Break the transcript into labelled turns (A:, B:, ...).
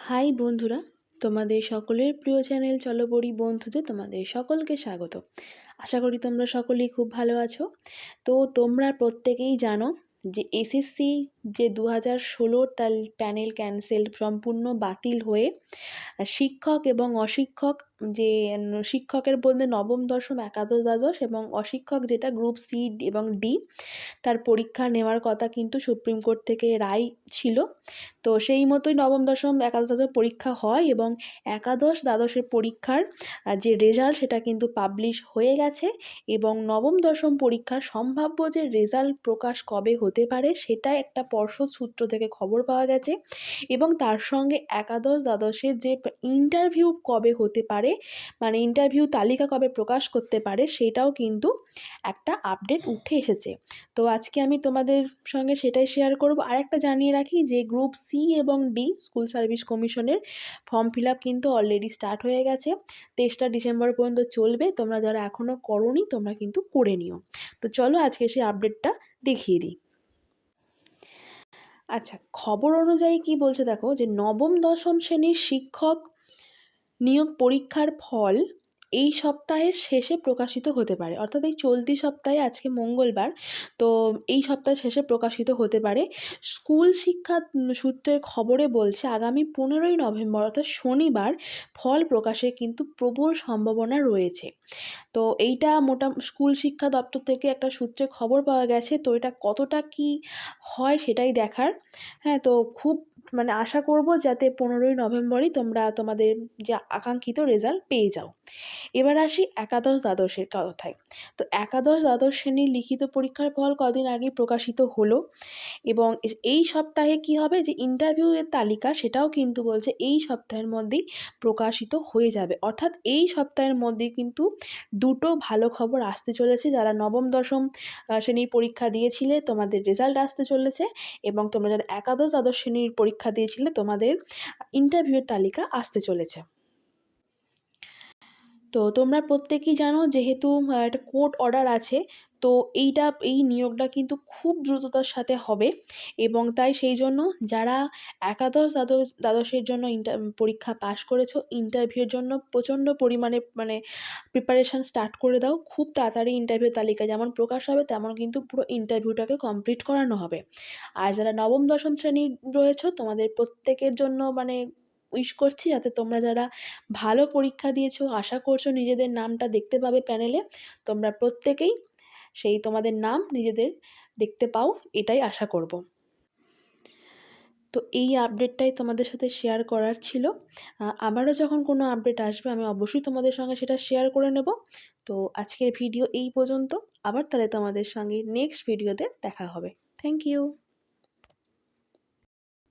A: High বন্ধুরা, তোমাদের সকলের প্রিয় চ্যানেল চলো বন্ধুদের তোমাদের সকলকে স্বাগত। আশা করি তোমরা সকলেই খুব ভালো আছো। তো তোমরা প্রত্যেকেই জানো যে এসএসসি যে দু হাজার ষোলোর তার প্যানেল ক্যান্সেল সম্পূর্ণ বাতিল হয়ে শিক্ষক এবং অশিক্ষক যে শিক্ষকের মধ্যে নবম, দশম, একাদশ, দ্বাদশ এবং অশিক্ষক যেটা গ্রুপ সি এবং ডি তার পরীক্ষা নেওয়ার কথা কিন্তু সুপ্রিম কোর্ট থেকে রায় ছিল। তো সেই মতোই নবম, দশম, একাদশ, দ্বাদশ পরীক্ষা হয় এবং একাদশ, দ্বাদশের পরীক্ষার যে রেজাল্ট সেটা কিন্তু পাবলিশ হয়ে গেছে এবং নবম, দশম পরীক্ষার সম্ভাব্য যে রেজাল্ট প্রকাশ কবে হতে পারে সেটা একটা পর্ষদ সূত্র থেকে খবর পাওয়া গেছে এবং তার সঙ্গে একাদশ, দ্বাদশের যে ইন্টারভিউ কবে হতে পারে মানে ইন্টারভিউ তালিকা কবে প্রকাশ করতে পারে সেটাও কিন্তু একটা আপডেট উঠে এসেছে। তো আজকে আমি তোমাদের সঙ্গে সেটাই শেয়ার করব। আর একটা জানিয়ে রাখি যে গ্রুপ সি এবং ডি স্কুল সার্ভিস কমিশনের ফর্ম ফিল আপ কিন্তু অলরেডি স্টার্ট হয়ে গেছে। তেইশটা ডিসেম্বর পর্যন্ত চলবে। তোমরা যারা এখনও করনি, তোমরা কিন্তু করে নিও। তো চলো আজকে সেই আপডেটটা দেখিয়ে দিই। আচ্ছা খবর অনুযায়ী কি বলছে দেখো? যে নবম দশম শ্রেণির শিক্ষক নিয়োগ পরীক্ষার ফল এই সপ্তাহের শেষে প্রকাশিত হতে পারে। অর্থাৎ এই চলতি সপ্তাহে আজকে মঙ্গলবার, তো এই সপ্তাহের শেষে প্রকাশিত হতে পারে। স্কুল শিক্ষা সূত্রের খবরে বলছে, আগামী পনেরোই নভেম্বর, অর্থাৎ শনিবার, ফল প্রকাশের কিন্তু প্রবল সম্ভাবনা রয়েছে। তো এইটা মোটা স্কুল শিক্ষা দপ্তর থেকে একটা সূত্রে খবর পাওয়া গেছে। তো এটা কতটা কি হয় সেটাই দেখার। হ্যাঁ তো খুব মানে আশা করব যাতে পনেরোই নভেম্বরই তোমরা তোমাদের যে আকাঙ্ক্ষিত রেজাল্ট পেয়ে যাও। এবার আসি একাদশ দ্বাদশের কথায়। তো একাদশ দ্বাদশ শ্রেণির লিখিত পরীক্ষার ফল কদিন আগে প্রকাশিত হলো এবং এই সপ্তাহে কি হবে যে ইন্টারভিউয়ের তালিকা সেটাও কিন্তু বলছে এই সপ্তাহের মধ্যেই প্রকাশিত হয়ে যাবে। অর্থাৎ এই সপ্তাহের মধ্যে কিন্তু দুটো ভালো খবর আসতে চলেছে। যারা নবম, দশম শ্রেণির পরীক্ষা দিয়েছিলে তোমাদের রেজাল্ট আসতে চলেছে এবং তোমরা যারা একাদশ, দ্বাদশ শ্রেণির পরীক্ষা দিয়েছিলে তোমাদের ইন্টারভিউয়ের তালিকা আসতে চলেছে। তো তোমরা প্রত্যেকেই জানো যেহেতু একটা কোর্ট অর্ডার আছে, তো এইটা, এই নিয়োগটা কিন্তু খুব দ্রুততার সাথে হবে এবং তাই সেই জন্য যারা একাদশ দ্বাদশ, দ্বাদশের জন্য ইন্টার, পরীক্ষা পাশ করেছ ইন্টারভিউর জন্য প্রচণ্ড পরিমাণে মানে প্রিপারেশান স্টার্ট করে দাও। খুব তাড়াতাড়ি ইন্টারভিউ তালিকা যেমন প্রকাশ হবে, তেমন কিন্তু পুরো ইন্টারভিউটাকে কমপ্লিট করানো হবে। আর যারা নবম, দশম শ্রেণির রয়েছো, তোমাদের প্রত্যেকের জন্য মানে উইশ করছি যাতে তোমরা যারা ভালো পরীক্ষা দিয়েছ, আশা করছ নিজেদের নামটা দেখতে পাবে প্যানেলে তোমরা প্রত্যেকেই সেই তোমাদের নাম নিজেদের দেখতে পাও, এটাই আশা করব। তো এই আপডেটটাই তোমাদের সাথে শেয়ার করার ছিল। আবারও যখন কোনো আপডেট আসবে, আমি অবশ্যই তোমাদের সঙ্গে সেটা শেয়ার করে নেব। তো আজকের ভিডিও এই পর্যন্ত। আবার তাহলে তোমাদের সঙ্গে নেক্সট ভিডিওতে দেখা হবে। Thank you